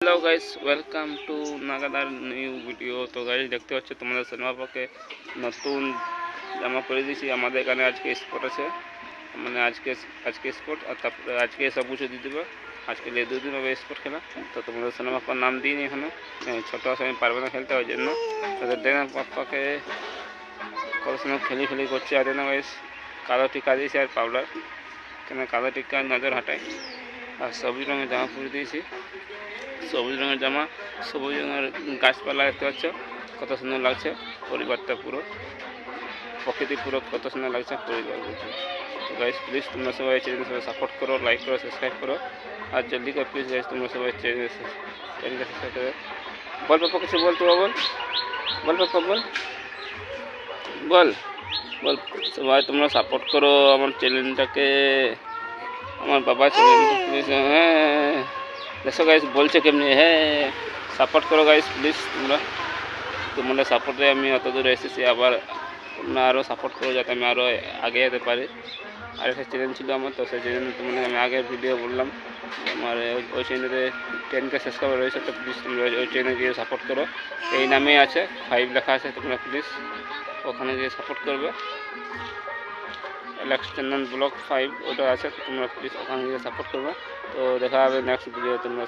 Hello guys welcome to নাগাদার new video তো guys দেখতে পাচ্ছ তোমাদের সিনেমা পক্ষে নতুন জামা পরে দিয়েছি আমাদের এখানে আজকে স্পট আছে মানে আজকে আজকে স্পট আর তারপরে আজকে সব কিছু দিয়ে দেবে আজকে লে দুদিন হবে স্পট খেলা তো তোমাদের সিনেমা পাপার নাম দিইনি এখনো হ্যাঁ, ছোটো আছে আমি পারবে না খেলতে ওই জন্য তাদের দেখেন পাপ্পাকে কত সময় খেলি খেলি করছে আর না গাইস কালো টিকা দিয়েছি আর পাউডার কেন কালো টিকা নজর হাঁটায় আর সবুজ রঙের জামা পরে দিয়েছি। সবুজ রঙের জামা, সবুজ রঙের গাছপালা দেখতে পাচ্ছ, কত সুন্দর লাগছে পরিবারটা পুরো। প্রকৃতি পুরো কত সুন্দর লাগছে পরিবার বলছে প্লিজ তোমরা সবাই চ্যানেল সবাই সাপোর্ট করো লাইক করো সাবস্ক্রাইব করো। আর জলদি করে প্লিজ গাইস তোমরা সবাই চ্যানেল করো। বল পাপা কিছু বল তো বল বল পাপা বল। বল। বল, সবাই তোমরা সাপোর্ট করো আমার চ্যানেলটাকে আমার বাবা চ্যানেলটা প্লিজ হ্যাঁ দেখো গাইস বলছে কেমনি? হ্যাঁ সাপোর্ট করো গাইস প্লিজ তোমরা। তোমরা সাপোর্টে আমি অত দূরে এসেছি। আবার তোমরা আরও সাপোর্ট করো যাতে আমি আরও আগে যেতে পারি। আরেকটা চ্যানেল ছিল আমার, তো সেই চ্যানেলে তোমাদের আমি আগের ভিডিও বললাম। আমার ওই- ওই চ্যানেলে টেনকে সাবস্ক্রাইবার রয়েছে, তো প্লিজ তোমরা ওই চ্যানেলে গিয়ে সাপোর্ট করো। এই নামেই আছে ফাইভ লেখা আছে, তোমরা প্লিজ ওখানে গিয়ে সাপোর্ট করবে। ইলেকশন ব্লক ফাইভ ওটা আছে তোমরা প্লিজ ওখানে গিয়ে সাপোর্ট করবে। তো দেখা হবে নেক্সট ভিডিও তোমরা